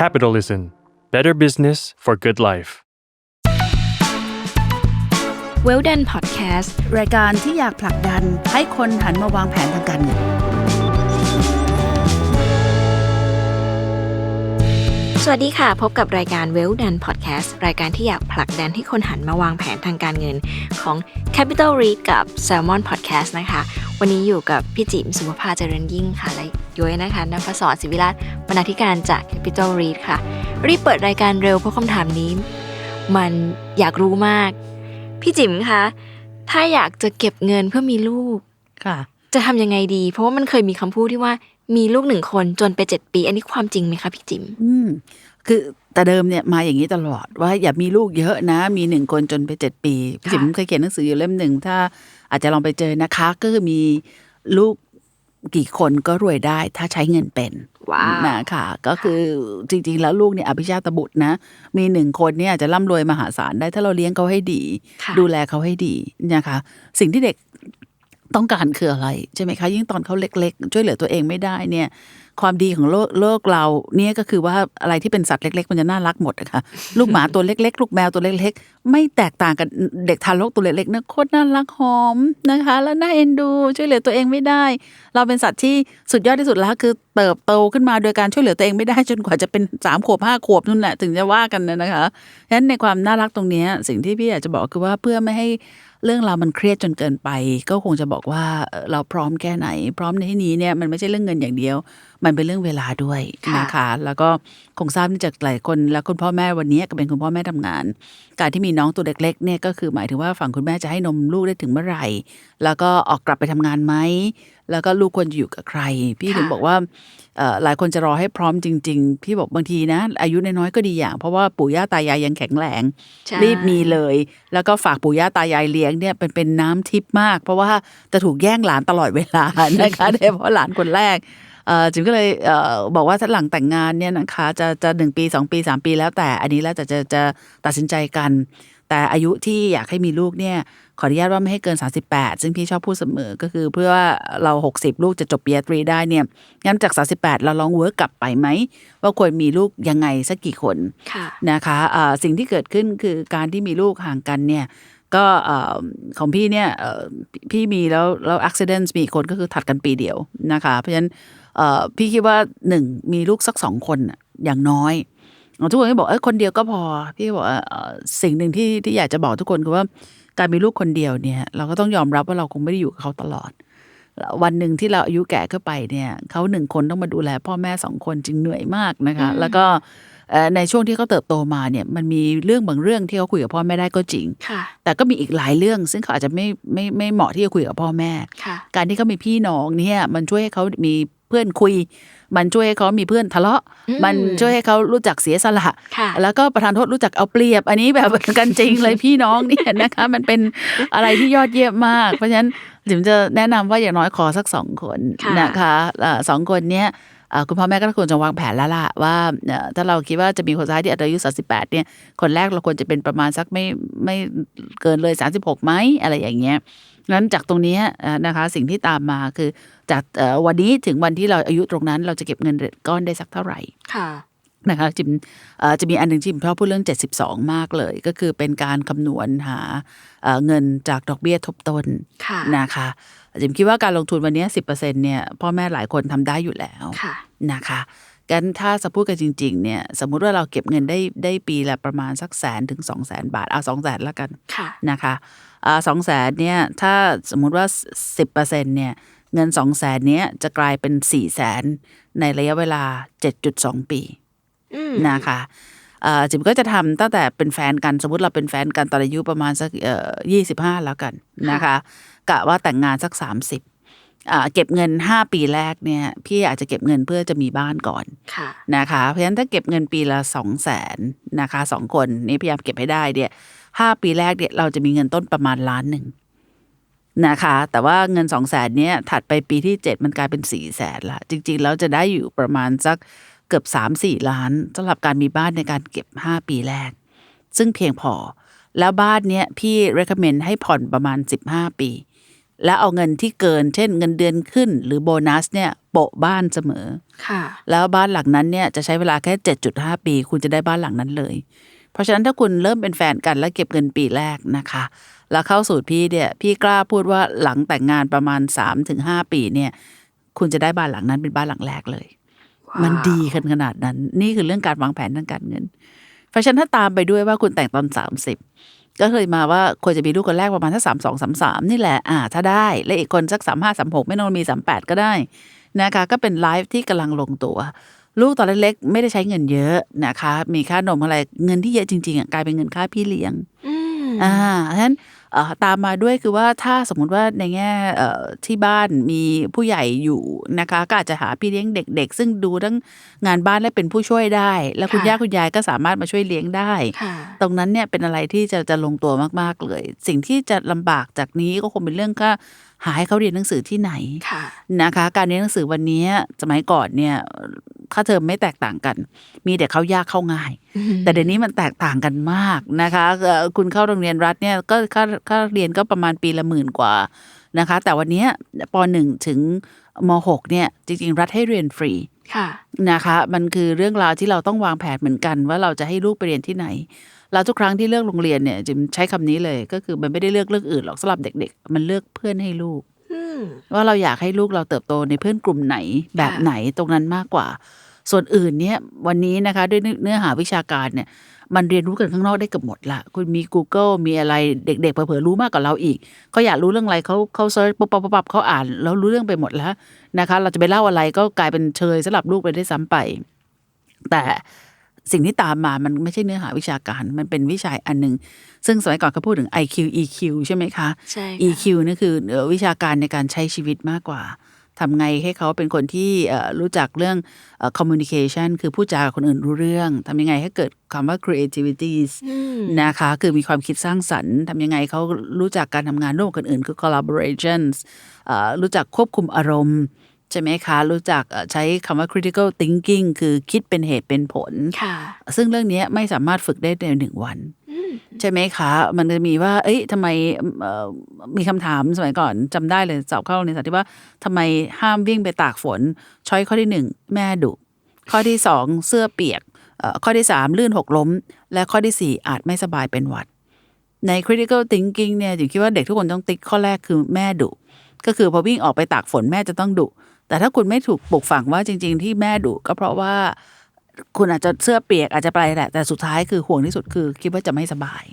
Capitalism Better Business for Good Life เวลดันพอดแคสต์รายการที่อยากผลักดันให้คนหันมาวางแผนทางการเงิน สวัสดีค่ะ พบกับรายการเวลดันพอดแคสต์รายการที่อยากผลักดันให้คนหันมาวางแผนทางการเงินของ Capital Read กับ Salmon Podcast นะคะ วันนี้อยู่กับพี่จิมสุภภาเจริญยิ่งค่ะ และย้อยนะคะนักสอนศิวิราชบรรณาธิการจาก Capital Read ค่ะ รีบเปิดรายการเร็วเพราะคำถามนี้ มันอยากรู้มาก พี่จิมคะถ้าอยากจะเก็บเงินเพื่อมีลูกค่ะจะทำยังไงดี เพราะว่ามันเคยมีคำพูดที่ว่า มีลูกหนึ่งคนจนไปเจ็ดปี อันนี้ความจริงไหมคะพี่จิมอืมคือแต่เดิมเนี่ยมาอย่างนี้ตลอดว่าอย่ามีลูกเยอะนะ มีหนึ่งคนจนไปเจ็ดปีพี่จิ๋มเคยเขียนหนังสืออยู่เล่มหนึ่งถ้าอาจจะลองไปเจอนะคะ ก็คือมีลูกกี่คนก็รวยได้ถ้าใช้เงินเป็นว้าวนะค่ะ ก็คือจริง ๆ แล้วลูกเนี่ยอภิชาตบุตรนะ มีหนึ่งคนเนี่ยอาจจะร่ำรวยมหาศาลได้ถ้าเราเลี้ยงเขาให้ดีค่ะดูแลเขาให้ดีนะคะ สิ่งที่เด็ก ต้องการคืออะไรใช่ไหมคะ ยิ่งตอนเขาเล็ก ๆ ช่วยเหลือตัวเองไม่ได้เนี่ย ความดีของโลกโลกเราเนี่ยก็คือว่าอะไรที่เป็นสัตว์เล็ก ๆ มันจะน่ารักหมดนะคะลูกหมาตัวเล็ก ๆ ลูกแมวตัวเล็ก ๆ ไม่แตกต่างกับเด็กทารกตัวเล็กๆนะโคตรน่ารักหอมนะคะ แล้วน่าเอ็นดู ช่วยเหลือตัวเองไม่ได้ เราเป็นสัตว์ที่สุดยอดที่สุดแล้วคือเติบโตขึ้นมาโดยการช่วยเหลือตัวเองไม่ได้จนกว่าจะเป็นสามขวบห้าขวบนู่นแหละถึงจะว่ากันนะคะฉะนั้นในความน่ารักตรงเนี้ยสิ่งที่พี่อยากจะบอกคือว่าเพื่อไม่ให้ เรื่องราวมันเครียดจนเกินไป ก็คงจะบอกว่าเอ่อเราพร้อมแค่ไหน พร้อมในที่นี้เนี่ยมันไม่ใช่เรื่องเงินอย่างเดียว มันเป็นเรื่องเวลาด้วยค่ะนะคะ แล้วก็คงทราบจากหลายคนแล้วคุณพ่อแม่วันนี้ก็เป็นคุณพ่อแม่ทำงาน การที่มีน้องตัวเล็กๆเนี่ยก็คือหมายถึงว่าฝั่งคุณแม่จะให้นมลูกได้ถึงเมื่อไหร่ แล้วก็ออกกลับไปทำงานไหมแล้วก็ลูกควรจะอยู่กับใคร พี่ถึงบอกว่าเอ่อหลายคนจะรอให้พร้อมจริง ๆ พี่บอกบางทีนะ อายุน้อยๆก็ดีอย่าง เพราะว่าปู่ย่าตายายยังแข็งแรงใช่รีบมีเลย แล้วก็ฝากปู่ย่าตายายเลี้ยงเนี่ยเป็นเป็นน้ำทิพย์มาก เพราะว่าจะถูกแย่งหลานตลอดเวลานะคะโดยเฉพาะหลานคนแรกเอ่อจิมก็เลยเอ่อบอกว่าถ้าหลังแต่งงานเนี่ยนะคะจะจะหนึ่งปีสองปีสามปีแล้วแต่อันนี้แล้วแต่จะจะตัดสินใจกัน แต่อายุที่อยากให้มีลูกเนี่ยข ออนุญาตว่าไม่ให้เกิน 38 ซึ่งพี่ชอบพูดเสมอก็คือเพื่อว่าเรา 60 ลูกจะจบปริญญาตรีได้เนี่ยงั้นจาก 38 เราลองเวิร์กกลับไปไหม ว่าควรมีลูกยังไงสักกี่คนค่ะนะคะอ่าสิ่งที่เกิดขึ้นคือการที่มีลูกห่างกันเนี่ยก็เอ่อของพี่เนี่ยเอ่อพี่มีแล้วแล้วอุบิเหตุมีอีกคนก็คือถัดกันปีเดียวนะคะ เพราะฉะนั้นเอ่อพี่คิดว่าหนึ่งมีลูกสักสองคนน่ะอย่างน้อยทุกคนก็บอกเออคนเดียวก็พอ พี่บอกว่าเอ่อสิ่งหนึ่งที่ที่อยากจะบอกทุกคนคือว่า การมีลูกคนเดียวเนี่ย เราก็ต้องยอมรับว่าเราคงไม่ได้อยู่กับเขาตลอด วันหนึ่งที่เราอายุแก่ขึ้นไปเนี่ยเขาหนึ่งคนต้องมาดูแล พ่อแม่สองคนจึงเหนื่อยมากนะคะ แล้วก็เอ่อในช่วงที่เขาเติบโตมาเนี่ยมันมีเรื่องบางเรื่องที่เขาคุยกับพ่อแม่ได้ก็จริงค่ะแต่ก็มีอีกหลายเรื่อง ซึ่งเขาอาจจะไม่ไม่ไม่เหมาะที่จะคุยกับพ่อแม่ค่ะการที่เขามีพี่น้องเนี่ยมันช่วยให้เขามีเพื่อนคุย มันช่วยให้เขามีเพื่อนทะเลาะอืมมันช่วยให้เขารู้จักเสียสละค่ะแล้วก็ประธานโทษรู้จักเอาเปรียบ อันนี้แบบกันจริงเลยพี่น้องเนี่ยนะคะ มันเป็นอะไรที่ยอดเยี่ยมมาก เพราะฉะนั้นจิมจะแนะนำว่าอย่างน้อยขอสักสองคนค่ะนะคะเอ่อสองคนเนี้ยเอ่อ คุณพ่อแม่ก็ควรจะวางแผนแล้วล่ะว่าถ้าเราคิดว่าจะมีคนสุดท้ายที่อายุ38เนี่ยคนแรกเราควรจะเป็นประมาณสักไม่ไม่เกินเลย 36ไหมอะไรอย่างเงี้ยงั้นจากตรงนี้นะคะสิ่งที่ตามมาคือจากวันนี้ถึงวันที่เราอายุตรงนั้น เราจะเก็บเงินก้อนได้สักเท่าไหร่ค่ะ นะคะจิมเอ่อจะมีอันหนึ่งที่จิมชอบพูดเรื่อง 72 มากเลย ก็คือเป็นการคำนวณหาเอ่อเงินจากดอกเบี้ยทบต้นค่ะนะคะจิมคิดว่าการลงทุนวันนี้ 10%เนี่ยพ่อแม่หลายคนทำได้อยู่แล้วค่ะนะคะกันถ้าจะพูดกันจริง ๆ เนี่ย สมมุติว่าเราเก็บเงินได้ได้ปีละประมาณสักแสนถึง2 0 0แสนบาท เอาสองแสนละกันค่ะนะคะสองแสนเนี่ยถ้าสมมุติว่า10%เนี่ยเงิน2 0 0แสนเนี้ยจะกลายเป็น4 0 0แสนในระยะเวลา7.2ปีอืม นะคะเอ่อจิมก็จะทำตั้งแต่เป็นแฟนกันสมมติเราเป็นแฟนกันตอนอายุประมาณสักเอ่อยี่สิบห้าแล้วกันนะคะกะว่าแต่งงานสักสามสิบเก็บเงินห้าปีแรกเนี่ยพี่อาจจะเก็บเงินเพื่อจะมีบ้านก่อนค่ะนะคะเพราะฉะนั้นถ้าเก็บเงินปีละสองแสนนะคะสองคนนี่พยายามเก็บให้ได้เนี่ยห้าปีแรกเนี่ยเราจะมีเงินต้นประมาณล้านหนึ่งนะคะ แต่ว่าเงินสองแสนเนี่ยถัดไปปีที่เจ็ดมันกลายเป็นสี่แสนละจริง ๆ แล้วจะได้อยู่ประมาณสัก เกือบสามสี่ล้านสำหรับการมีบ้านในการเก็บห้าปีแรก ซึ่งเพียงพอ แล้วบ้านเนี้ยพี่ recommend ให้ผ่อนประมาณสิบห้าปี แล้วเอาเงินที่เกิน เช่นเงินเดือนขึ้น หรือโบนัสเนี่ยโปะบ้านเสมอค่ะแล้วบ้านหลังนั้นเนี่ยจะใช้เวลาแค่ 7.5 ปี คุณจะได้บ้านหลังนั้นเลย เพราะฉะนั้นถ้าคุณเริ่มเป็นแฟนกันแล้วเก็บเงินปีแรกนะคะ แล้วเข้าสูตรพี่เนี่ยพี่กล้าพูดว่าหลังแต่งงานประมาณ 3-5 ปีเนี่ยคุณจะได้บ้านหลังนั้นเป็นบ้านหลังแรกเลย มันดีกันขนาดนั้น นี่คือเรื่องการวางแผนทางการเงิน เพราะฉะนั้นถ้าตามไปด้วยว่าคุณแต่งตอน30ก็เคยมาว่าควรจะมีลูกคนแรกประมาณถ้าสามสองสามสามนี่แหละอ่า ถ้าได้ และอีกคนสักสามห้าสามหกไม่ต้องมีสามแปดก็ได้นะคะ ก็เป็นไลฟ์ที่กำลังลงตัว ลูกตอนเล็กๆไม่ได้ใช้เงินเยอะนะคะ มีค่านมอะไรเงินที่เยอะจริงๆอะกลายเป็นเงินค่าพี่เลี้ยงอืมอ่าฉะนั้นเอ่อ ตามมาด้วยคือว่าถ้าสมมุติว่าในแง่เอ่อที่บ้านมีผู้ใหญ่อยู่นะคะ ก็อาจจะหาพี่เลี้ยงเด็ก ๆ ซึ่งดูทั้งงานบ้านและเป็นผู้ช่วยได้ แล้วคุณค่ะย่าคุณยายก็สามารถมาช่วยเลี้ยงได้ค่ะตรงนั้นเนี่ยเป็นอะไรที่จะจะลงตัวมากๆเลย สิ่งที่จะลำบากจากนี้ก็คงเป็นเรื่องก็ หาให้เขาเรียนหนังสือที่ไหนค่ะนะคะ การเรียนหนังสือวันนี้สมัยก่อนเนี่ยค่าเทอมไม่แตกต่างกัน มีแต่เข้ายากเข้าง่าย แต่เดี๋ยวนี้มันแตกต่างกันมากนะคะเอ่อคุณเข้าโรงเรียนรัฐเนี่ยก็ค่าค่าเรียนก็ประมาณปีละหมื่นกว่านะคะ แต่วันนี้ปหนึ่งถึงมหกเนี่ยจริง ๆ รัฐให้เรียนฟรีค่ะนะคะ มันคือเรื่องราวที่เราต้องวางแผนเหมือนกัน ว่าเราจะให้ลูกไปเรียนที่ไหน แล้วทุกครั้งที่เลือกโรงเรียนเนี่ยจิมใช้คำนี้เลยก็คือมันไม่ได้เลือกเรื่องอื่นหรอกสำหรับเด็ก ๆ มันเลือกเพื่อนให้ลูกอืมว่าเราอยากให้ลูกเราเติบโตในเพื่อนกลุ่มไหนแบบไหนตรงนั้นมากกว่า ส่วนอื่นเนี่ยวันนี้นะคะด้วยเนื้อหาวิชาการเนี่ย มันเรียนรู้กันข้างนอกได้เกือบหมดละคุณมี Google มีอะไรเด็กๆเผลอๆรู้มากกว่าเราอีกเขาอยากรู้เรื่องอะไรเขาเขาเซิร์ชปุ๊บปั๊บปุ๊บปั๊บเขาอ่านแล้วรู้เรื่องไปหมดแล้วนะคะ เราจะไปเล่าอะไรก็กลายเป็นเชยสำหรับลูกไปได้ซ้ำไป แต่ สิ่งที่ตามมามันไม่ใช่เนื้อหาวิชาการ มันเป็นวิชาอันหนึ่งซึ่งสมัยก่อนเขาพูดถึง IQ EQ ใช่ไหมคะใช่ค่ะ EQ นี่คือเอ่อวิชาการในการใช้ชีวิตมากกว่าทำไงให้เขาเป็นคนที่เอ่อรู้จักเรื่องเอ่อ communication คือพูดจากับคนอื่นรู้เรื่องทำยังไงให้เกิดคำว่า creativity อืมนะคะ คือมีความคิดสร้างสรรค์ทำยังไงเขารู้จักการทำงานร่วมกับคนอื่นคือ collaborations เอ่อรู้จักควบคุมอารมณ์ ใช่ไหมคะ รู้จักเอ่อใช้คำว่า critical thinking คือคิดเป็นเหตุเป็นผลค่ะซึ่งเรื่องนี้ไม่สามารถฝึกได้ในหนึ่งวันอืมใช่ไหมคะ มันจะมีว่า เอ้ยทำไมเอ่อมีคำถามสมัยก่อนจำได้เลยสอบเข้าโรงเรียนสาธิตว่าทำไมห้ามวิ่งไปตากฝน ช้อยข้อที่หนึ่งแม่ดุ ข้อที่สองเสื้อเปียกเอ่อข้อที่สามลื่นหกล้ม และข้อที่สี่อาจไม่สบายเป็นหวัด ใน critical thinking เนี่ยจิ๋มคิดว่าเด็กทุกคนต้องติ๊กข้อแรกคือแม่ดุ ก็คือพอวิ่งออกไปตากฝนแม่จะต้องดุ แต่ถ้าคุณไม่ถูกปลูกฝังว่าจริง ๆ ที่แม่ดุก็เพราะว่าคุณอาจจะเสื้อเปียกอาจจะไปแหละ แต่สุดท้ายคือห่วงที่สุดคือ คิดว่าจะไม่สบาย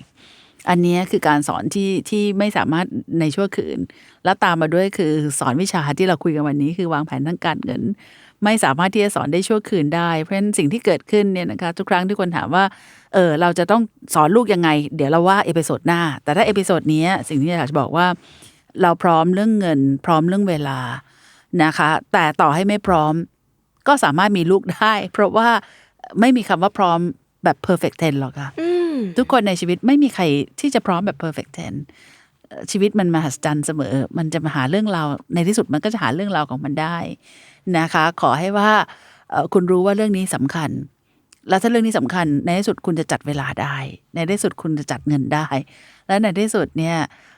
อันนี้คือการสอนที่ที่ไม่สามารถในชั่วคืน แล้วตามมาด้วยคือสอนวิชาที่เราคุยกันวันนี้คือวางแผนทางการเงิน ไม่สามารถที่จะสอนได้ชั่วคืนได้ เพราะฉะนั้นสิ่งที่เกิดขึ้นเนี่ยนะคะทุกครั้งที่คนถามว่าเออเราจะต้องสอนลูกยังไง เดี๋ยวเราว่าเอพิโซดหน้า แต่ถ้าเอพิโซดนี้สิ่งที่อยากจะบอกว่า เราพร้อมเรื่องเงิน พร้อมเรื่องเวลา นะคะ แต่ต่อให้ไม่พร้อม ก็สามารถมีลูกได้ เพราะว่าไม่มีคำว่าพร้อมแบบ perfect ten หรอกค่ะอืมทุกคนในชีวิตไม่มีใครที่จะพร้อมแบบ perfect ten เอ่อชีวิตมันมหัศจรรย์เสมอ มันจะมาหาเรื่องราวในที่สุดมันก็จะหาเรื่องราวของมันได้นะคะ ขอให้ว่าเอ่อคุณรู้ว่าเรื่องนี้สำคัญ แล้วถ้าเรื่องนี้สำคัญ ในที่สุดคุณจะจัดเวลาได้ ในที่สุดคุณจะจัดเงินได้ และในที่สุดเนี่ยเอ่อ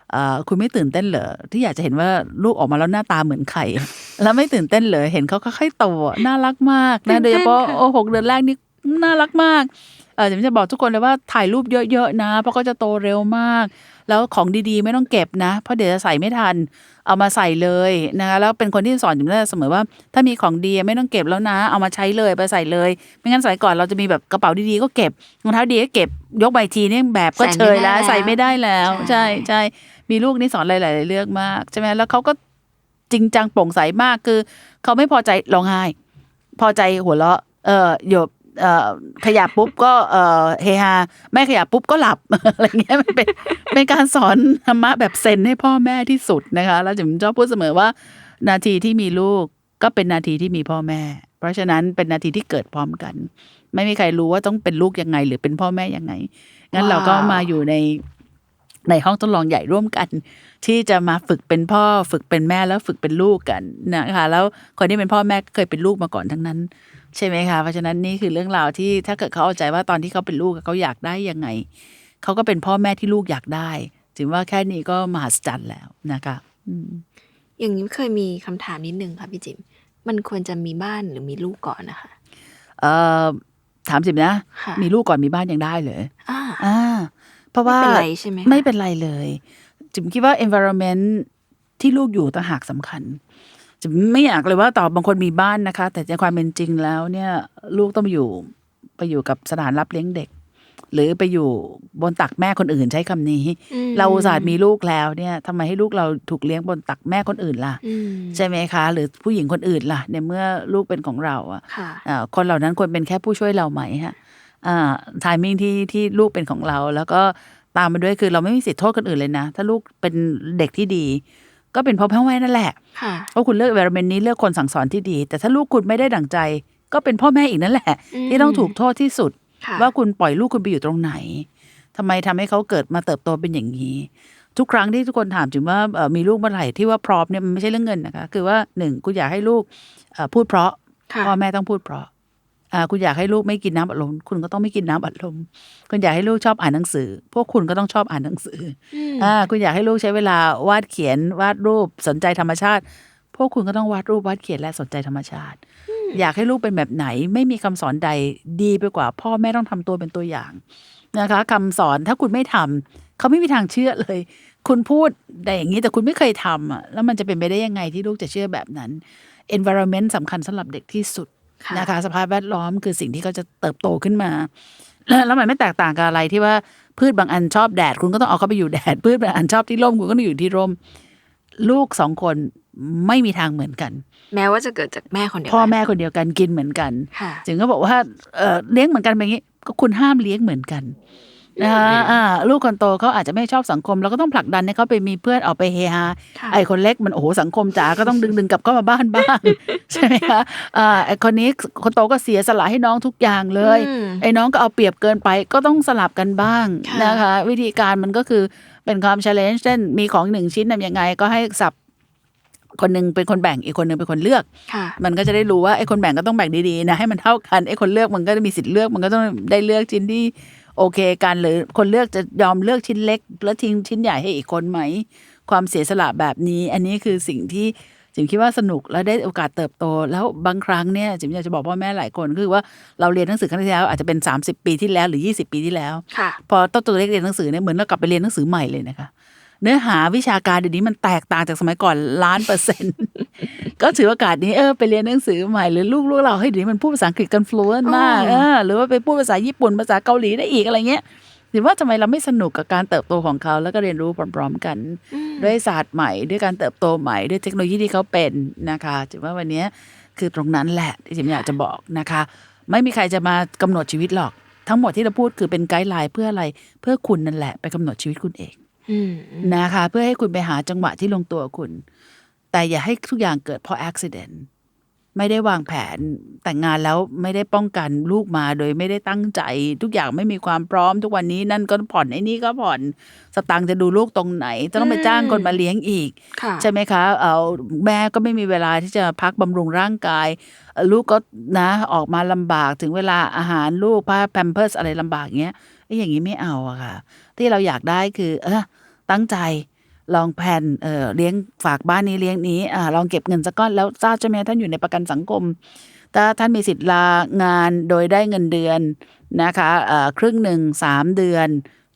คุณไม่ตื่นเต้นเหรอที่อยากจะเห็นว่าลูกออกมาแล้วหน้าตาเหมือนไข่ แล้วไม่ตื่นเต้นเหรอเห็นเขาค่อยๆโตอะน่ารักมากตื่นะนเต้นโดยเฉพาะค่ะโอ้หกเดือนแรกนี่น่ารักมากเออจะจะบอกทุกคนเลยว่าถ่ายรูปเยอะๆนะ เพราะก็จะโตเร็วมาก แล้วของดีๆ ไม่ต้องเก็บนะ เพราะเดี๋ยวจะใส่ไม่ทัน เอามาใส่เลยนะคะแล้วเป็นคนที่สอนอยู่ได้เสมอว่า ถ้ามีของดีไม่ต้องเก็บแล้วนะ เอามาใช้เลยไปใส่เลย ไม่งั้นสมัยก่อนเราจะมีแบบกระเป๋าดีๆก็เก็บรองเท้าดีก็เก็บยกใบทีนี่แบบก็เชยแล้ว ใส่ใส่ไม่ไม่ได้ได้แล้แล้ววใช่ใช่ มีลูกนี่สอนหลายๆเรื่องมากใช่ไหมแล้วเขาก็จริงจังโปร่งใสมากคือเขาไม่พอใจร้องไห้ พอใจหัวเราะ เออหยบเอ่อขยับปุ๊บก็เออเฮฮาไม่ขยับปุ๊บก็หลับอะไรเงี้ยมันเป็นเป็นการสอนธรรมะแบบเซนให้พ่อแม่ที่สุดนะคะแล้วจิ๋มชอบพูดเสมอว่า นาทีที่มีลูกก็เป็นนาทีที่มีพ่อแม่ เพราะฉะนั้นเป็นนาทีที่เกิดพร้อมกัน ไม่มีใครรู้ว่าต้องเป็นลูกยังไง หรือเป็นพ่อแม่ยังไงงั้นเราก็มาอยู่ใน ในห้องทดลองใหญ่ร่วมกัน ที่จะมาฝึกเป็นพ่อฝึกเป็นแม่แล้วฝึกเป็นลูกกันนะคะแล้วคนที่เป็นพ่อแม่ก็เคยเป็นลูกมาก่อนทั้งนั้น ใช่ไหมคะเพราะฉะนั้นนี่คือเรื่องราวที่ถ้าเกิดเขาเอาใจว่าตอนที่เขาเป็นลูกเขาอยากได้ยังไงเขาก็เป็นพ่อแม่ที่ลูกอยากได้ถือว่าแค่นี้ก็มหัศจรรย์แล้วนะคะอืมอย่างนี้เคยมีคำถามนิดนึงค่ะพี่จิมมันควรจะมีบ้านหรือมีลูกก่อนนะคะ เอ่อถามสิบนะค่ะมีลูกก่อนมีบ้านยังได้เลยอ่าอ่า เพราะว่าไม่เป็นไรใช่ไหมคะไม่เป็นไรเลยจิมคิดว่า environment ที่ลูกอยู่ต่างหากสำคัญจิมไม่อยากเลยว่าต่อบางคนมีบ้านนะคะ แต่ในความเป็นจริงแล้วเนี่ย ลูกต้องไปอยู่ไปอยู่กับสถานรับเลี้ยงเด็ก หรือไปอยู่บนตักแม่คนอื่นใช้คำนี้อืมเราอุตส่าห์มีลูกแล้วเนี่ยทำไมให้ลูกเราถูกเลี้ยงบนตักแม่คนอื่นล่ะอืมใช่ไหมคะ หรือผู้หญิงคนอื่นล่ะในเมื่อลูกเป็นของเราอะค่ะอ่าคนเหล่านั้นควรเป็นแค่ผู้ช่วยเราไหมฮะอ่า ทามมิ่งที่ที่ลูกเป็นของเรา แล้วก็ตามมาด้วยคือเราไม่มีสิทธิ์โทษคนอื่นเลยนะ ถ้าลูกเป็นเด็กที่ดี ก็เป็นเพราะพ่อแม่นั่นแหละค่ะเพราะคุณเลือก environment นี้เลือกคนสั่งสอนที่ดี แต่ถ้าลูกคุณไม่ได้ดั่งใจ ก็เป็นพ่อแม่อีกนั่นแหละอืมที่ต้องถูกโทษที่สุดค่ะว่าคุณปล่อยลูกคุณไปอยู่ตรงไหนทำไมทำให้เขาเกิดมาเติบโตเป็นอย่างนี้ทุกครั้งที่ทุกคนถามถึงว่าเอ่อมีลูกเมื่อไหร่ที่ว่าพร้อมเนี่ยมันไม่ใช่เรื่องเงินนะคะ คือว่าหนึ่งคุณอยากให้ลูกเอ่อพูดเพราะค่ะพ่อแม่ต้องพูดเพราะอ่า คุณอยากให้ลูกไม่กินน้ำอัดลมคุณก็ต้องไม่กินน้ำอัดลมคุณอยากให้ลูกชอบอ่านหนังสือ พวกคุณก็ต้องชอบอ่านหนังสืออืมอ่าคุณอยากให้ลูกใช้เวลาวาดเขียนวาดรูปสนใจธรรมชาติ พวกคุณก็ต้องวาดรูปวาดเขียนและสนใจธรรมชาติ อยากให้ลูกเป็นแบบไหนไม่มีคำสอนใดดีไปกว่า พ่อแม่ต้องทำตัวเป็นตัวอย่างนะคะคำสอนถ้าคุณไม่ทำเขาไม่มีทางเชื่อเลย คุณพูดแต่อย่างนี้แต่คุณไม่เคยทำอะแล้วมันจะเป็นไปได้ยังไงที่ลูกจะเชื่อแบบนั้น environment สำคัญสำหรับเด็กที่สุดค่ะ นะคะ สภาพแวดล้อมคือสิ่งที่เขาจะเติบโตขึ้นมาแล้วแล้วมันไม่แตกต่างกับอะไรที่ว่าพืชบางอันชอบแดด คุณก็ต้องเอาเขาไปอยู่แดด พืชบางอันชอบที่ร่มคุณก็ต้องอยู่ที่ร่ม ลูกสองคนไม่มีทางเหมือนกัน แม้ว่าจะเกิดจากแม่คนเดียวพ่อกันแม่คนเดียวกันกินเหมือนกันค่ะจึงก็บอกว่าเอ่อเลี้ยงเหมือนกันแบบนี้ ก็คุณห้ามเลี้ยงเหมือนกัน นะคะอ่าลูกคนโตเขาอาจจะไม่ชอบสังคมเราก็ต้องผลักดันให้เขาไปมีเพื่อนออกไปเฮฮาค่ะไอ้คนเล็กมันโอ้โหสังคมจ๋าก็ต้องดึงดึงกลับเข้ามาบ้านบ้างใช่ไหมคะอ่าไอ้คนนี้คนโตก็เสียสละให้น้องทุกอย่างเลยอืมไอ้น้องก็เอาเปรียบเกินไปก็ต้องสลับกันบ้างค่ะนะคะ วิธีการมันก็คือเป็นความ challenge เช่นมีของหนึ่งชิ้นทำยังไงก็ให้สับคนหนึ่งเป็นคนแบ่งอีกคนหนึ่งเป็นคนเลือกค่ะมันก็จะได้รู้ว่าไอ้คนแบ่งก็ต้องแบ่งดีๆนะให้มันเท่ากันไอ้คนเลือกมันก็จะมีสิทธิ์เลือกมันก็ต้องได้เลือกชิ้นที่ โอเคกันหรือคนเลือกจะยอมเลือกชิ้นเล็ก แล้วทิ้งชิ้นใหญ่ให้อีกคนไหม ความเสียสละแบบนี้ อันนี้คือสิ่งที่จิมคิดว่าสนุกและได้โอกาสเติบโต แล้วบางครั้งเนี่ยจิมอยากจะบอกพ่อแม่หลายคนคือว่าเราเรียนหนังสือครั้งที่แล้วอาจจะเป็น 30 ปีที่แล้วหรือ 20 ปีที่แล้วค่ะพอต้นตัวเล็กเรียนหนังสือเนี่ยเหมือนเรากลับไปเรียนหนังสือใหม่เลยนะคะ เนื้อหาวิชาการเดี๋ยวนี้มันแตกต่างจากสมัยก่อนล้านเปอร์เซ็นต์ก็ถือโอกาสนี้เออไปเรียนหนังสือใหม่หรือลูกลูกเราให้ยเดี๋ยวนี้มันพูดภาษาอังกฤษกันฟลูเอนมากอ๋อเออหรือว่าไปพูดภาษาญี่ปุ่นภาษาเกาหลีได้อีกอะไรเงี้ยถือว่าทำไมเราไม่สนุกกับการเติบโตของเขา แล้วก็เรียนรู้พร้อมๆกัน ด้วยศาสตร์ใหม่ ด้วยการเติบโตใหม่ ด้วยเทคโนโลยีที่เขาเป็นนะคะถือว่าวันนี้คือตรงนั้นแหละที่จิมอยากจะบอกนะคะ ไม่มีใครจะมากำหนดชีวิตหรอก ทั้งหมดที่เราพูดคือเป็นไกด์ไลน์เพื่ออะไรเพื่อคุณนั่นแหละไปกำหนดชีวิตคุณเองอืม นะคะ เพื่อให้คุณไปหาจังหวะที่ลงตัวคุณ แต่อย่าให้ทุกอย่างเกิดเพราะอุบิเหตุไม่ได้วางแผนแต่งงานแล้วไม่ได้ป้องกันลูกมาโดยไม่ได้ตั้งใจ ทุกอย่างไม่มีความพร้อมทุกวันนี้นั่นก็ผ่อนไอ้นี่ก็ผ่อนสตังค์จะดูลูกตรงไหน จะต้องไปจ้างคนมาเลี้ยงอีกค่ะใช่ไหมคะ เอาแม่ก็ไม่มีเวลาที่จะพักบำรุงร่างกายเอ่อลูกก็นะออกมาลำบากถึงเวลาอาหารลูกผ้าแพมเพิร์สอะไรลำบากเงี้ยไอ้อย่างนี้ไม่เอาอะค่ะ ที่เราอยากได้คือ เออตั้งใจลองแผนเออเลี้ยงฝากบ้านนี้เลี้ยงนี้อ่าลองเก็บเงินสักก้อนแล้วทราบใช่ไหมท่านอยู่ในประกันสังคม ถ้าท่านมีสิทธิ์ลางานโดยได้เงินเดือนนะคะเอ่อครึ่งหนึ่งสามเดือน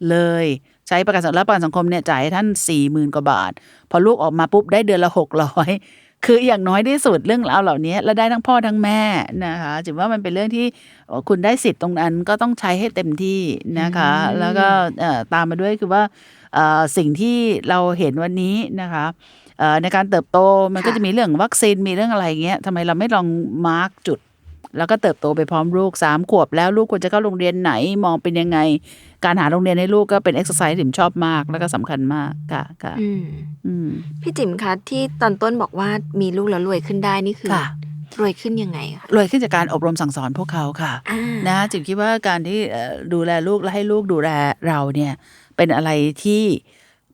เลยใช้ประกันสังคมแล้วประกันสังคมเนี่ยจ่ายให้ท่านสี่หมื่นกว่าบาท พอลูกออกมาปุ๊บได้เดือนละหกร้อย คืออย่างน้อยที่สุดเรื่องราวเหล่านี้แล้วได้ทั้งพ่อทั้งแม่นะคะถือว่ามันเป็นเรื่องที่เอ่อคุณได้สิทธิ์ตรงนั้นก็ต้องใช้ให้เต็มที่นะคะอืมแล้วก็เอ่อตามมาด้วยคือว่าเอ่อสิ่งที่เราเห็นวันนี้นะคะเอ่อในการเติบโตมันก็จะมีเรื่องวัคซีนมีเรื่องอะไรเงี้ยทำไมเราไม่ลองมาร์กจุด แล้วก็เติบโตไปพร้อมลูกสามขวบแล้วลูกควรจะเข้าโรงเรียนไหนมองเป็นยังไง การหาโรงเรียนให้ลูกก็เป็นเอ็กซ์ไซส์ที่ผมชอบมากแล้วก็สำคัญมากค่ะค่ะอืมอืมพี่จิ๋มคะที่ตอนต้นบอกว่ามีลูกแล้วรวยขึ้นได้นี่คือค่ะรวยขึ้นยังไงคะรวยขึ้นจากการอบรมสั่งสอนพวกเขาค่ะอ่านะจิ๋มคิดว่าการที่เอ่อดูแลลูกและให้ลูกดูแลเราเนี่ย เป็นอะไรที่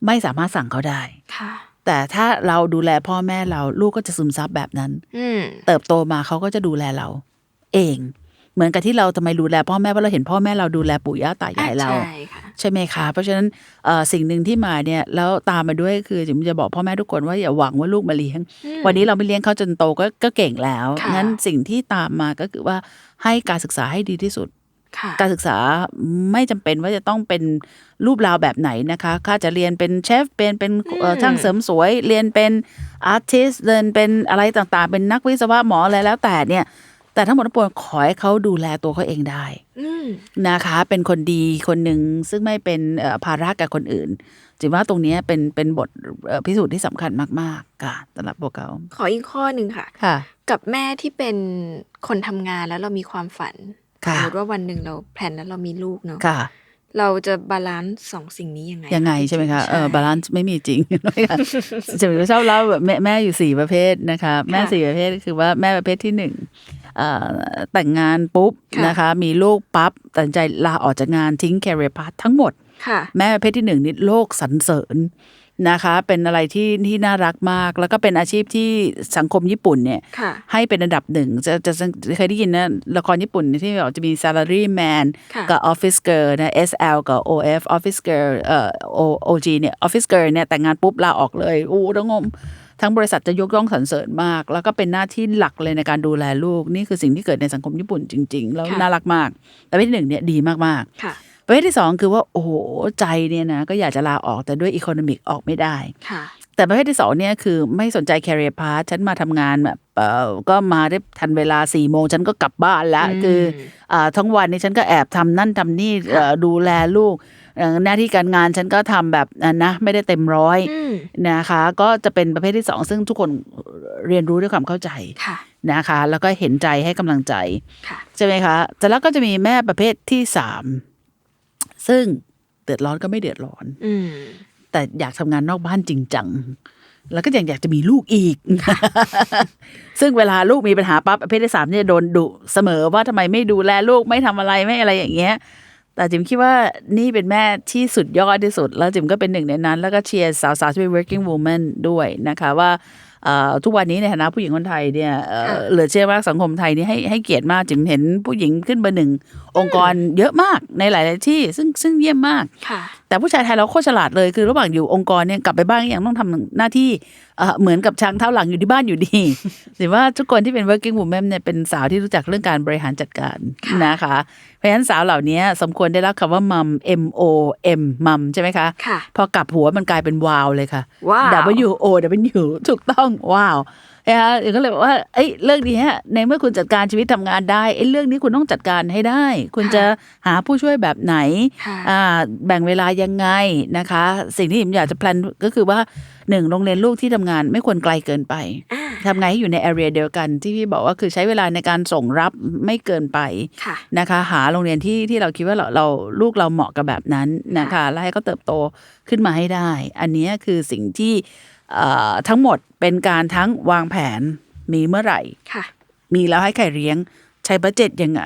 ไม่สามารถสั่งเขาได้ค่ะแต่ถ้าเราดูแลพ่อแม่เราลูกก็จะซึมซับแบบนั้นอืมเติบโตมาเขาก็จะดูแลเรา เอง เหมือนกับที่เราทำไมดูแลพ่อแม่เพราะเราเห็นพ่อแม่เราดูแลปู่ย่าตายายเรา ใช่ค่ะใช่ไหมคะ เพราะฉะนั้นเอ่อสิ่งหนึ่งที่มาเนี่ยแล้วตามมาด้วยคือจิมจะบอกพ่อแม่ทุกคนว่าอย่าหวังว่าลูกมาเลี้ยง วันนี้เราไม่เลี้ยงเขาจนโตก็ก็เก่งแล้วค่ะงั้นสิ่งที่ตามมาก็คือว่าให้การศึกษาให้ดีที่สุดค่ะการศึกษาไม่จำเป็นว่าจะต้องเป็นรูปราวแบบไหนนะคะข้าจะเรียนเป็นเชฟ เป็นเป็นเอ่ออืมช่างเสริมสวย เรียนเป็นอาร์ติสเรียนเป็นอะไรต่างๆ เป็นนักวิศวะหมออะไรแล้วแต่เนี่ย แต่ทั้งหมดทั้งปวงขอให้เขาดูแลตัวเขาเองได้อืมนะคะ เป็นคนดีคนหนึ่งซึ่งไม่เป็นเอ่อภาระกับคนอื่นจิว่าตรงเนี้ยเป็นเป็นบทเอ่อพิสูจน์ที่สำคัญมากๆค่ะสำหรับพวกเขาขออีกข้อหนึ่งค่ะค่ะ กับแม่ที่เป็นคนทำงานแล้วเรามีความฝันสค่ะมมติว่าวันหนึ่งเราแพลนแล้วเรามีลูกเนาะค่ะเราจะบาลานซ์สองสิ่งนี้ยังไง ยังไงใช่ไหมคะเออบาลานซ์ไม่มีจริงนะคะจะมีชอบเล่าแบบแม่แม่อยู่สี่ประเภทนะคะ แม่สี่ประเภทคือว่าแม่ประเภทที่หนึ่งเอ่อ แต่งงานปุ๊บค่ะนะคะ มีลูกปั๊บตัดสินใจลาออกจากงานทิ้งแคริเอร์พาทั้งหมดค่ะแม่ประเภทที่หนึ่งนี่โลกสรรเสริญนะคะ เป็นอะไรที่ที่น่ารักมาก แล้วก็เป็นอาชีพที่สังคมญี่ปุ่นเนี่ยค่ะให้เป็นอันดับหนึ่งจะจะจะเคยได้ยินนะละครญี่ปุ่นที่บอกจะมี salary man ค่ะกับ office girl นะ SL กับ OF office girl เอ่อ O- OG เนี่ย office girl เนี่ยแต่งงานปุ๊บลาออกเลยอู้ทั้งงม ทั้งบริษัทจะยกย่องสรรเสริญมาก แล้วก็เป็นหน้าที่หลักเลยในการดูแลลูก นี่คือสิ่งที่เกิดในสังคมญี่ปุ่นจริง ๆ แล้วค่ะน่ารักมาก แต่ประเภทที่หนึ่งเนี่ยดีมากค่ะๆประเภทที่สองคือว่าโอ้โหใจเนี่ยนะก็อยากจะลาออกแต่ด้วยอีโคโนมิกออกไม่ได้ค่ะแต่ประเภทที่สองเนี่ยคือไม่สนใจ career path ฉันมาทำงานแบบเออก็มาได้ทันเวลาสี่โมงฉันก็กลับบ้านแล้วอืมคืออ่าทั้งวันนี้ฉันก็แอบทำนั่นทำนี่เอ่อดูแลลูกเอ่อ หน้าที่การงานฉันก็ทำแบบอะนะไม่ได้เต็มร้อยอืมนะคะ ก็จะเป็นประเภทที่สองซึ่งทุกคนเรียนรู้ด้วยความเข้าใจค่ะนะคะ แล้วก็เห็นใจให้กำลังใจค่ะใช่ไหมคะแต่แล้วก็จะมีแม่ประเภทที่สามซึ่งเดือดร้อนก็ไม่เดือดร้อน อืมแต่อยากทำงานนอกบ้านจริงจังแล้วก็ยังอยากจะมีลูกอีก ซึ่งเวลาลูกมีปัญหาปั๊บประเภทที่สามเนี่ยโดนดุเสมอว่าทำไมไม่ดูแลลูกไม่ทำอะไรไม่อะไรอย่างเงี้ย แต่จิมคิดว่านี่เป็นแม่ที่สุดยอดที่สุด แล้วจิมก็เป็นหนึ่งในนั้น แล้วก็เชียร์สาวๆที่เป็น working woman ด้วยนะคะว่าเอ่อทุกวันนี้ในฐานะผู้หญิงคนไทยเนี่ยเอ่อค่ะเหลือเชื่อมากสังคมไทยนี่ให้ให้เกียรติมากจิมเห็นผู้หญิงขึ้นเบอร์หนึ่งองค์กรเยอะมากในหลาย ๆ ที่ซึ่งซึ่งเยี่ยมมากค่ะแต่ผู้ชายไทยเราโคตรฉลาดเลยคือระหว่างอยู่องค์กรเนี่ยกลับไปบ้านก็ยังต้องทำหน้าที่เอ่อเหมือนกับช้างเท้าหลังอยู่ที่บ้านอยู่ดีถือว่าทุกคนที่เป็น working woman เนี่ยเป็นสาวที่รู้จักเรื่องการบริหารจัดการค่ะนะคะเพ ราะฉะนั้นสาวเหล่านี้สมควรได้รับคำว่ามัม M O M มัมใช่ไหมคะค่ะพอกลับหัวมันกลายเป็นวาวเลยค่ะว้าว W O W ถูกต้องว้าวนะคะก็เลยบอกว่าเอ้ยเรื่องนี้ในเมื่อคุณจัดการชีวิตทำงานได้ไอ้เรื่องนี้คุณต้องจัดการให้ได้ คุณจะหาผู้ช่วยแบบไหนค่ะอ่าแบ่งเวลายังไงนะคะ สิ่งที่ผมอยากจะแพลนก็คือว่า หนึ่งโรงเรียนลูกที่ทำงานไม่ควรไกลเกินไปอ่าทำไงให้อยู่ในแอเรียเดียวกัน ที่พี่บอกว่าคือใช้เวลาในการส่งรับไม่เกินไปค่ะนะคะ หาโรงเรียนที่ที่เราคิดว่าเราเราลูกเราเหมาะกับแบบนั้นนะคะแล้วให้เขาเติบโตขึ้นมาให้ได้ อันเนี้ยคือสิ่งที่เอ่อทั้งหมดเป็นการทั้งวางแผนมีเมื่อไหร่ค่ะมีแล้วให้ใครเลี้ยงใช้บัตเจ็ตยังไง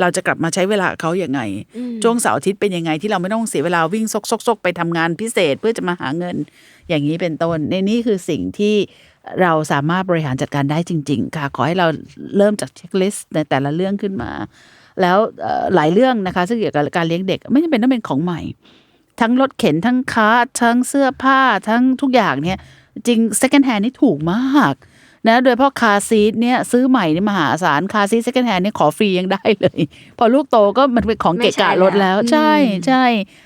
เราจะกลับมาใช้เวลากับเขาอย่างไงอืมช่วงเสาร์อาทิตย์เป็นยังไงที่เราไม่ต้องเสียเวลาวิ่งซกซกซกไปทำงานพิเศษเพื่อจะมาหาเงิน อย่างนี้เป็นต้น ในนี่คือสิ่งที่เราสามารถบริหารจัดการได้จริง ๆ ค่ะ ขอให้เราเริ่มจากเช็คลิสต์ในแต่ละเรื่องขึ้นมา แล้วเอ่อหลายเรื่องนะคะ ซึ่งเกี่ยวกับการเลี้ยงเด็ก ไม่จำเป็นต้องเป็นของใหม่ ทั้งรถเข็นทั้งคาร์ททั้งเสื้อผ้าทั้งทุกอย่างเนี่ยจริง second hand นี่ถูกมาก นะโดยเฉพาะคาร์ซีทเนี่ยซื้อใหม่นี่มหาศาลคาร์ซีท second hand นี่ขอฟรียังได้เลย พอลูกโตก็มันเป็นของเกะกะรถแล้วไม่ใช่ใช่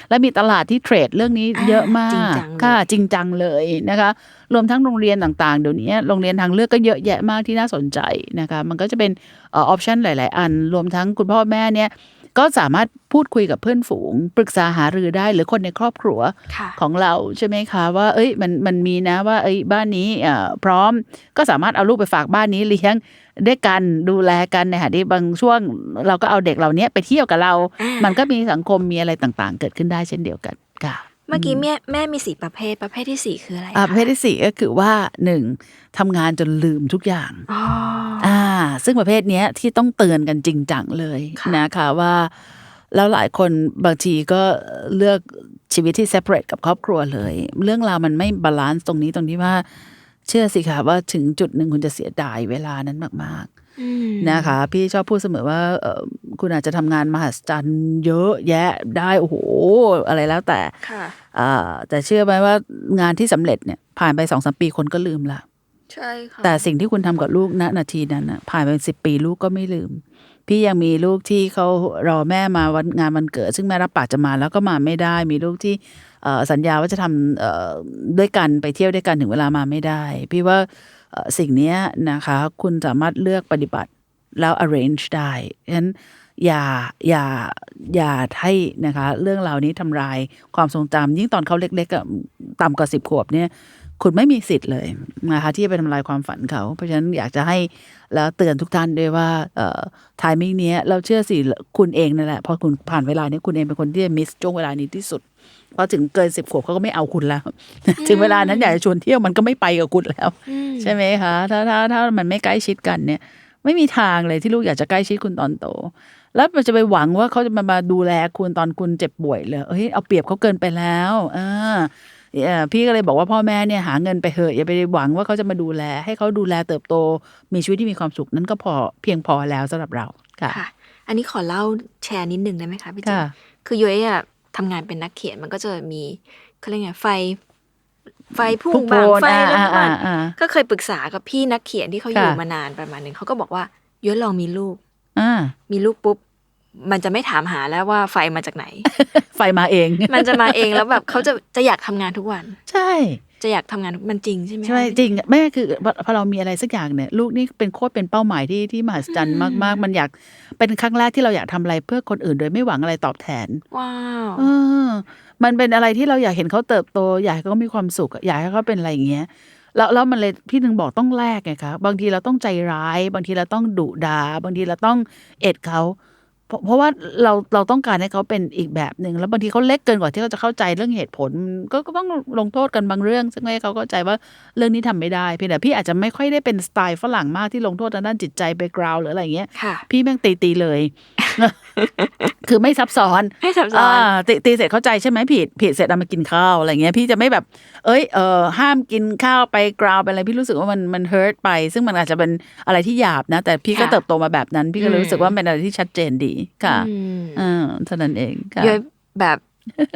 แล้วใช่แล้วมีตลาดที่เทรดเรื่องนี้อ่าเยอะมาจริงกจังเลยค่ะจริงจังเลยนะคะ รวมทั้งโรงเรียนต่างๆเดี๋ยวนี้โรงเรียนทางเลือกก็เยอะแยะมากที่น่าสนใจนะคะ มันก็จะเป็นเออปชันหลาย ๆ อัน รวมทั้งคุณพ่อแม่เนี่ย ก็สามารถพูดคุยกับเพื่อนฝูง ปรึกษาหารือได้หรือคนในครอบครัวค่ะของเราใช่ไหมคะ ว่า เอ้ยมันมันมีนะว่า เอ้ยบ้านนี้เอ่อพร้อมก็สามารถเอาลูกไปฝากบ้านนี้เลี้ยงด้วยกันดูแลกันในขณะที่บางช่วง เราก็เอาเด็กเหล่านี้ไปเที่ยวกับเราอ่ามัมันก็มีสังคมมีอะไรต่างๆ เกิดขึ้นได้เช่นเดียวกันค่ะ เมื่อกี้แม่แม่มีสี่ประเภทประเภทที่สี่คืออะไรอ่าคประเภทที่สี่ก็คือว่าหนึ่งทำงานจนลืมทุกอย่างอ๋ออ่า ซึ่งประเภทเนี้ยที่ต้องเตือนกันจริงจังเลยค่ะนะคะว่า แล้วหลายคนบางทีก็เลือกชีวิตที่ separate กับครอบครัวเลย เรื่องราวมันไม่บาลานซ์ตรงนี้ตรงที่ว่า เชื่อสิคะว่าถึงจุดหนึ่งคุณจะเสียดายเวลานั้นมากอืมนะคะ พี่ชอบพูดเสมอว่าเอ่อคุณอาจจะทำงานมหัศจรรย์เยอะแยะได้โอ้โหอะไรแล้วแต่ค่ะอ่าแต่เชื่อไหมว่างานที่สำเร็จเนี่ยผ่านไปสองสามปีคนก็ลืมละใช่ค่ะแต่สิ่งที่คุณทำกับลูกณนาทีนั้นนะผ่านไปสิบปีลูกก็ไม่ลืม พี่ยังมีลูกที่เขารอแม่มาวันงานวันเกิด ซึ่งแม่รับปากจะมาแล้วก็มาไม่ได้ มีลูกที่เอ่อ สัญญาว่าจะทำด้วยกันไปเที่ยวด้วยกันถึงเวลามาไม่ได้ พี่ว่าสิ่งนี้นะคะ คุณสามารถเลือกปฏิบัติแล้ว arrange ได้ฉะนั้นอย่าอย่าอย่าให้นะคะ เรื่องราวนี้ทำลายความทรงจำยิ่งตอนเขาเล็กๆต่ำกว่าสิบขวบเนี่ยคุณไม่มีสิทธิ์เลยนะคะที่จะไปทำลายความฝันเขา เพราะฉะนั้นอยากจะให้แล้วเตือนทุกท่านด้วยว่าเอ่อทายมิ่งนี้ยเราเชื่อสิคุณเองนั่นแหละพอคุณผ่านเวลานี้คุณเองเป็นคนที่จะมิสช่วงเวลานี้ที่สุด พอถึงเกินสิบขวบเขาก็ไม่เอาคุณแล้ว ถึงเวลานั้นอยากจะชวนเที่ยวมันก็ไม่ไปกับคุณแล้วอืมใช่ไหมคะถ้าถ้าถ้ามันไม่ใกล้ชิดกันเนี่ย ไม่มีทางเลยที่ลูกอยากจะใกล้ชิดคุณตอนโต แล้วมันจะไปหวังว่าเขาจะมามาดูแลคุณตอนคุณเจ็บป่วยเลยเฮ้ยเอาเปรียบเขาเกินไปแล้วอ่าเอ่อพี่ก็เลยบอกว่าพ่อแม่เนี่ยหาเงินไปเถอะอย่าไปหวังว่าเขาจะมาดูแล ให้เขาดูแลเติบโต มีชีวิตที่มีความสุขนั้นก็พอเพียงพอแล้วสำหรับเราค่ะค่ะ อันนี้ขอเล่าแชร์นิดนึงได้ไหมคะพี่จิ๊บค่ะคือย้อยอะ ทำงานเป็นนักเขียนมันก็จะมีเขาเรียกไงไฟ ไฟพุ่งพุ่งบางโพนไฟอ่าแล้วอ่าบ้างอ่าก็เคยปรึกษากับพี่นักเขียนที่เขาอยู่ค่ะมานานประมาณหนึ่งเขาก็บอกว่าย้อยลองมีลูกอ่ามีลูกปุ๊บมันจะไม่ถามหาแล้วว่าไฟมาจากไหน ไฟมาเอง มันจะมาเองแล้วแบบเขาจะจะอยากทำงานทุกวัน ใช่จะอยากทำงานทุกมันจริงใช่ไหมคะใช่จริงแม่คือพอพอเรามีอะไรสักอย่างเนี่ยลูกนี่เป็นโคตรเป็นเป้าหมายที่ที่มหัศจรรย์มากๆ มันอยากเป็นครั้งแรกที่เราอยากทำอะไรเพื่อคนอื่นโดยไม่หวังอะไรตอบแทน ว้าวเออมันเป็นอะไรที่เราอยากเห็นเขาเติบโต อยากให้เขามีความสุขอะอยากให้เขาเป็นอะไรอย่างเงี้ยแล้วแล้วมันเลยพี่ถึงบอกต้องแลกไงคะบางทีเราต้องใจร้าย บางทีเราต้องดุดาบางทีเราต้องเอ็ดเขา เพราะเพราะว่าเราเราต้องการให้เขาเป็นอีกแบบหนึ่งแล้วบางทีเขาเล็กเกินกว่าที่เขาจะเข้าใจเรื่องเหตุผล ก็ก็ต้องลงโทษกันบางเรื่อง ซึ่งให้เขาเข้าใจว่าเรื่องนี้ทำไม่ได้เพียงแต่พี่อาจจะไม่ค่อยได้เป็นสไตล์ฝรั่งมากที่ลงโทษทางด้านจิตใจไปกราวหรืออะไรอย่างเงี้ยค่ะพี่แม่งตีตีเลย คือไม่ซับซ้อนให้ซับซ้อนอ่าตีตีเสร็จเข้าใจใช่ไหมผิดผิดเสร็จเอามากินข้าวอะไรเงี้ย พี่จะไม่แบบ เอ้ยเออห้ามกินข้าวไปกราวไปอะไรพี่รู้สึกว่ามันมันเฮิร์ตไป ซึ่งมันอาจจะเป็นอะไรที่หยาบนะ แต่พี่ก็ค่ะเติบโตมาแบบนั้น พี่ก็เลยอืมรู้สึกว่าเป็นอะไรที่ชัดเจนดีค่ะอืมอ่าเท่านั้นเองค่ะย้อยแบบ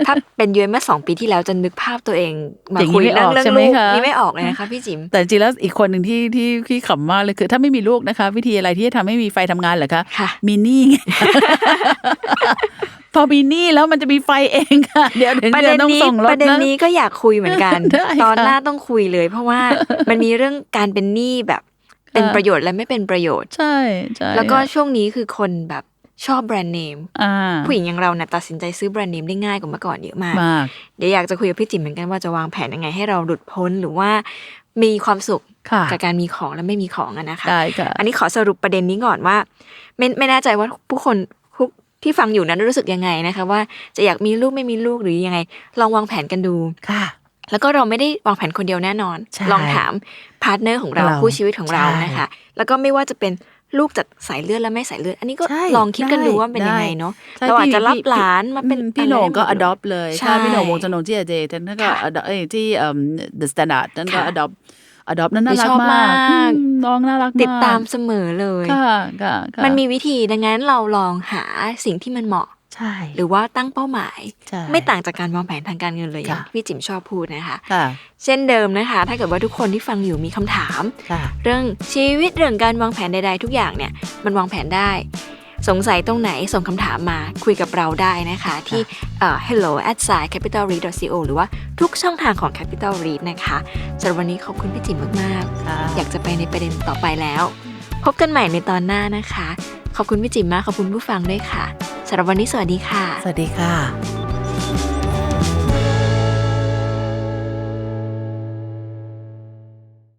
ถ้าเป็นย้อยเมื่อสองปีที่แล้วจะนึกภาพตัวเองมาอย่างนี้คุยไม่เรื่อองอกเรื่องใช่ไหมลูกคะนี่ไม่ออกเลยนะคะพี่จิ๋มแต่จริงๆแล้วอีกคนหนึ่งที่ที่ที่ขำมากเลยคือ ถ้าไม่มีลูกนะคะ วิธีอะไรที่จะทำให้มีไฟทำงานเหรอคะค่ะมีหนี้ไงพอมีหนี้แล้วมันจะมีไฟเองค่ะ เดี๋ยวถึงประเดืเด็อนนต้องนี้ส่งรปถระเด็นนะนี้ก็อยากคุยเหมือนกันได้ค่ะตอนหน้าต้องคุยเลย เพราะว่ามันมีเรื่องการเป็นหนี้แบบเป็นค่ะประโยชน์และไม่เป็นประโยชน์ ใช่ใช่แล้วก็ช่วงนี้คือคนแบบ ชอบแบรนด์เนมอ่าผู้หญิงอย่างเราเนี่ยตัดสินใจซื้อแบรนด์เนมได้ง่ายกว่าเมื่อก่อนเยอะมากมาก เดี๋ยวอยากจะคุยกับพี่จิ๋มเหมือนกันว่าจะวางแผนยังไงให้เราหลุดพ้นหรือว่ามีความสุขค่ะกับการมีของและไม่มีของอะนะคะได้ค่ะอันนี้ขอสรุปประเด็นนี้ก่อนว่า ไม่ไม่แน่ใจว่าผู้คนทุกที่ฟังอยู่นั้นรู้สึกยังไงนะคะว่าจะอยากมีลูกไม่มีลูกหรือยังไง ลองวางแผนกันดูค่ะ แล้วก็เราไม่ได้วางแผนคนเดียวแน่นอนใช่ลองถามพาร์ทเนอร์ของเราเราคู่ชีวิตของเราใช่นะคะ แล้วก็ไม่ว่าจะเป็น ลูกจากสายเลือดและไม่สายเลือด อันนี้ก็ใช่ลองคิดกันดูได้ว่าเป็นยังไงได้เนาะใช่เราอาจพี่จะรับพี่หลานมาเป็นอืพี่โหน่งก็ อะไรได้หมดเลย adopt เลยใช่ถ้าพี่โหน่งวงจรนงที่เจท่านก็ ค่ะ adopt เอ้ยที่เอ่อ the standard ท่านก็ ค่ะ adopt adopt นั้นน่ารัชกอบมากมาก อืมน้องน่ารักมากติดตามเสมอเลย ค่ะค่ะค่ะ มันมีวิธีดังนั้นเราลองหาสิ่งที่มันเหมาะใช่ หรือว่าตั้งเป้าหมายใช่ไม่ต่างจากการวางแผนทางการเงินเลยอย่างค่ะที่พี่จิ๋มชอบพูดนะคะค่ะเช่นเดิมนะคะ ถ้าเกิดว่าทุกคนที่ฟังอยู่มีคำถามค่ะเรื่องชีวิตเรื่องการวางแผนใด ๆ ทุกอย่างเนี่ยมันวางแผนได้ สงสัยตรงไหนส่งคำถามมาคุยกับเราได้นะคะ ที่เอ่อ hello at s i capital read co หรือว่าทุกช่องทางของ capital read นะคะสำหรับวันนี้ขอบคุณพี่จิ๋มมากค่ะๆอยากจะไปในประเด็นต่อไปแล้ว พบกันใหม่ในตอนหน้านะคะ ขอบคุณพี่จิ๋มมากขอบคุณผู้ฟังด้วยค่ะสำหรับวันนี้สวัสดีค่ะ สวัสดีค่ะ